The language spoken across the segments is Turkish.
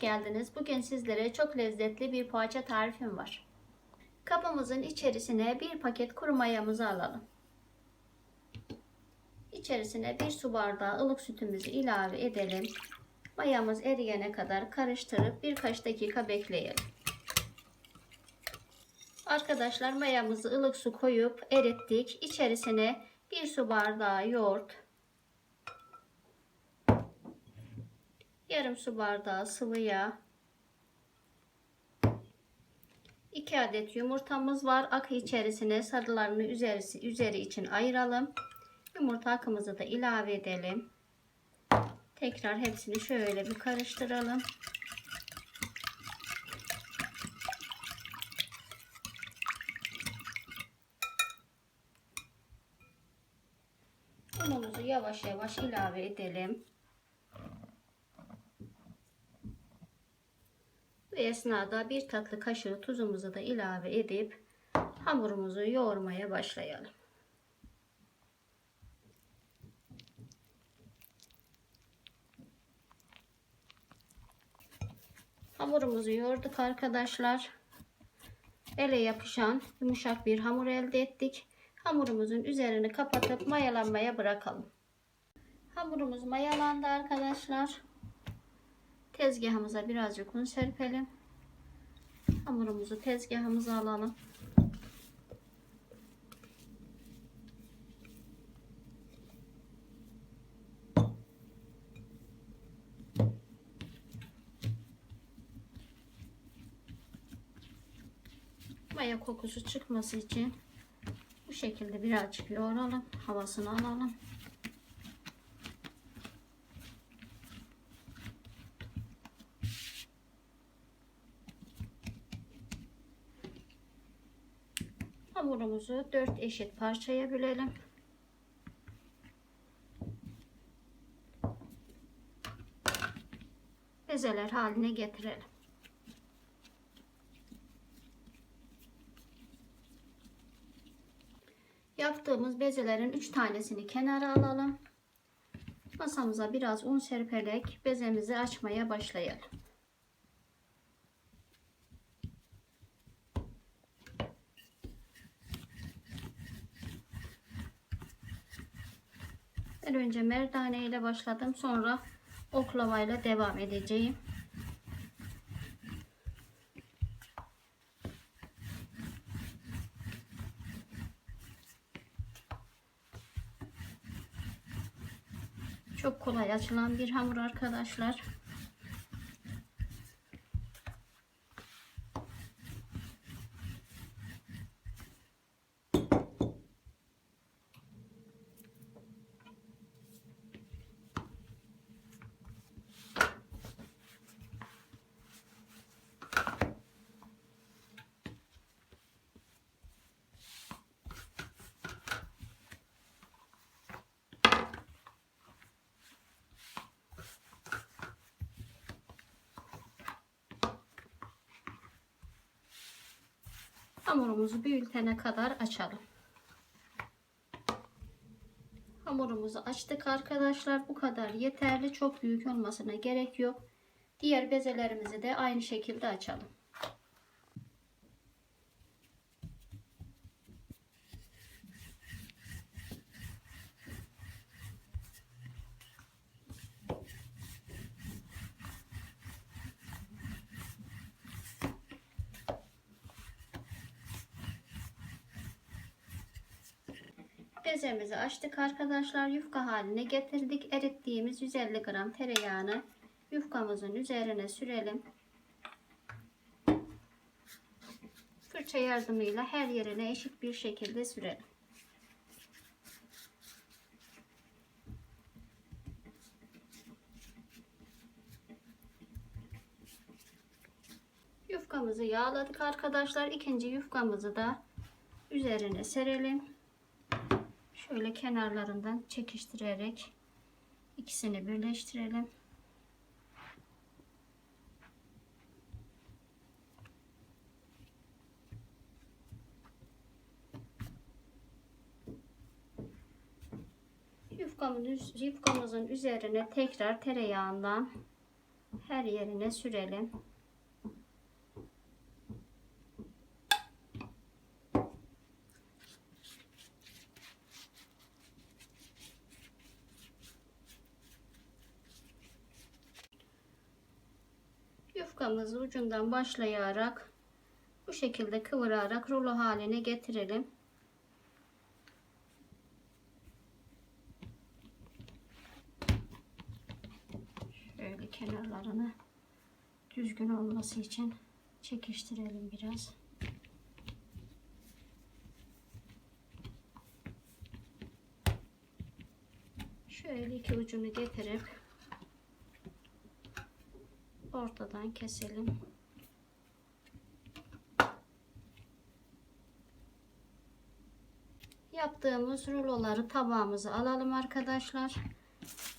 geldiniz. Bugün sizlere çok lezzetli bir poğaça tarifim var. Kabımızın içerisine bir paket kuru mayamızı alalım. İçerisine bir su bardağı ılık sütümüzü ilave edelim. Mayamız eriyene kadar karıştırıp birkaç dakika bekleyelim. Arkadaşlar mayamızı ılık su koyup erittik. İçerisine bir su bardağı yoğurt, yarım su bardağı sıvı yağ, 2 adet yumurtamız var. Akı içerisine sarılarını üzeri, üzeri için ayıralım. Yumurta akımızı da ilave edelim. Tekrar hepsini şöyle bir karıştıralım. Unumuzu yavaş yavaş ilave edelim. Bu esnada bir tatlı kaşığı tuzumuzu da ilave edip hamurumuzu yoğurmaya başlayalım. Hamurumuzu yoğurduk arkadaşlar. Ele yapışan yumuşak bir hamur elde ettik. Hamurumuzun üzerini kapatıp mayalanmaya bırakalım. Hamurumuz mayalandı arkadaşlar. Tezgahımıza birazcık un serpelim. Hamurumuzu tezgahımıza alalım. Maya kokusu çıkması için bu şekilde birazcık yoğuralım. Havasını alalım. Hamurumuzu 4 eşit parçaya bölelim. Bezeler haline getirelim. Yaptığımız bezelerin 3 tanesini kenara alalım. Masamıza biraz un serperek bezemizi açmaya başlayalım. Ben önce merdane ile başladım. Sonra oklavayla devam edeceğim. Çok kolay açılan bir hamur arkadaşlar. Hamurumuzu büyütene kadar açalım. Hamurumuzu açtık arkadaşlar. Bu kadar yeterli. Çok büyük olmasına gerek yok. Diğer bezelerimizi de aynı şekilde açalım. Bezemizi açtık arkadaşlar. Yufka haline getirdik. Erittiğimiz 150 gram tereyağını yufkamızın üzerine sürelim. Fırça yardımıyla her yerine eşit bir şekilde sürelim. Yufkamızı yağladık arkadaşlar. İkinci yufkamızı da üzerine serelim. Şöyle kenarlarından çekiştirerek ikisini birleştirelim. Yufkamızın, üzerine tekrar tereyağından her yerine sürelim. Yufkamızı ucundan başlayarak bu şekilde kıvırarak rulo haline getirelim. Şöyle kenarlarını düzgün olması için çekiştirelim biraz. Şöyle iki ucunu getirip ortadan keselim. Yaptığımız ruloları tabağımıza alalım arkadaşlar.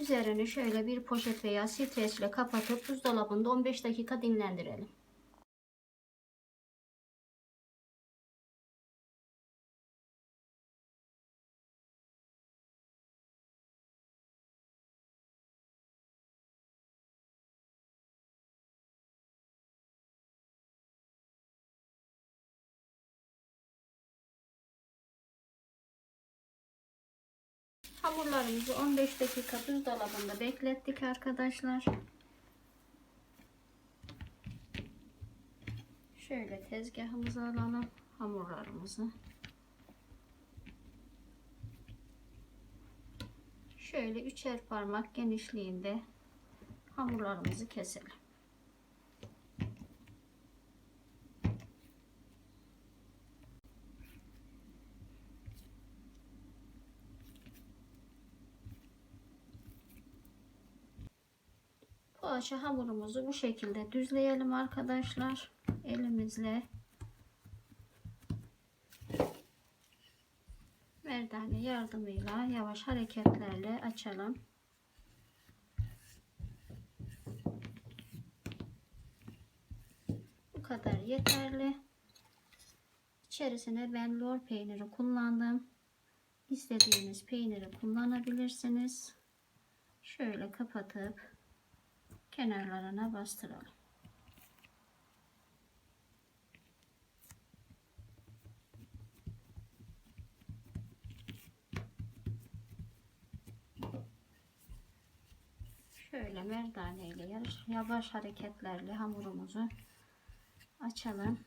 Üzerini şöyle bir poşet veya streçle kapatıp buzdolabında 15 dakika dinlendirelim. Hamurlarımızı 15 dakika buzdolabında beklettik arkadaşlar. Şöyle tezgahımıza alalım hamurlarımızı. Şöyle üçer parmak genişliğinde hamurlarımızı keselim. Poğaça hamurumuzu bu şekilde düzleyelim arkadaşlar. Elimizle merdane yardımıyla yavaş hareketlerle açalım. Bu kadar yeterli. İçerisine ben lor peyniri kullandım. İstediğiniz peyniri kullanabilirsiniz. Şöyle kapatıp kenarlarına bastıralım. Şöyle merdane ile yavaş hareketlerle hamurumuzu açalım.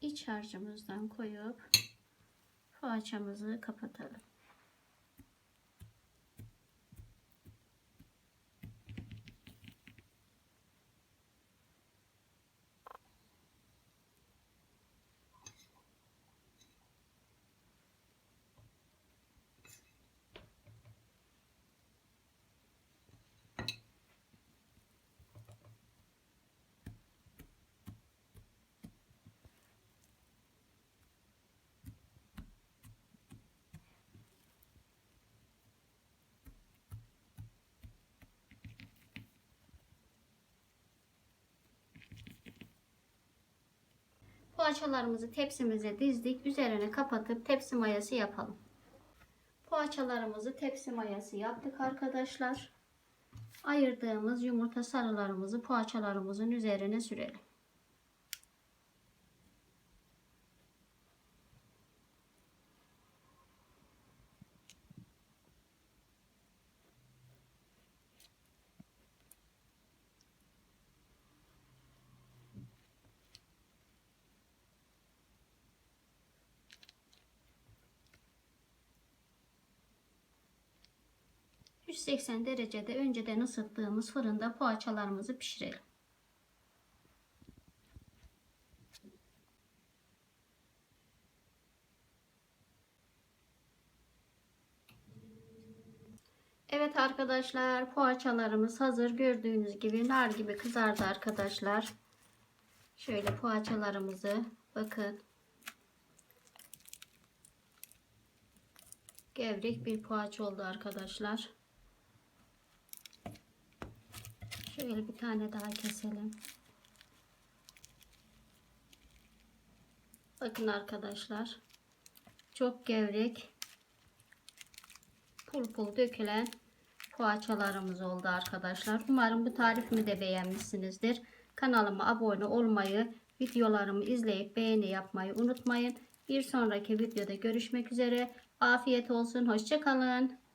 İç harcımızdan koyup poğaçamızı kapatalım. Poğaçalarımızı tepsimize dizdik. Üzerine kapatıp tepsi mayası yapalım. Poğaçalarımızı tepsi mayası yaptık arkadaşlar. Ayırdığımız yumurta sarılarımızı poğaçalarımızın üzerine sürelim. ...180 derecede önceden ısıttığımız fırında poğaçalarımızı pişirelim. Evet arkadaşlar poğaçalarımız hazır. Gördüğünüz gibi nar gibi kızardı arkadaşlar. Şöyle poğaçalarımızı bakın. Gevrek bir poğaça oldu arkadaşlar. Şöyle bir tane daha keselim. Bakın arkadaşlar. Çok gevrek. Pul pul dökülen poğaçalarımız oldu arkadaşlar. Umarım bu tarifimi de beğenmişsinizdir. Kanalıma abone olmayı, videolarımı izleyip beğeni yapmayı unutmayın. Bir sonraki videoda görüşmek üzere. Afiyet olsun. Hoşçakalın.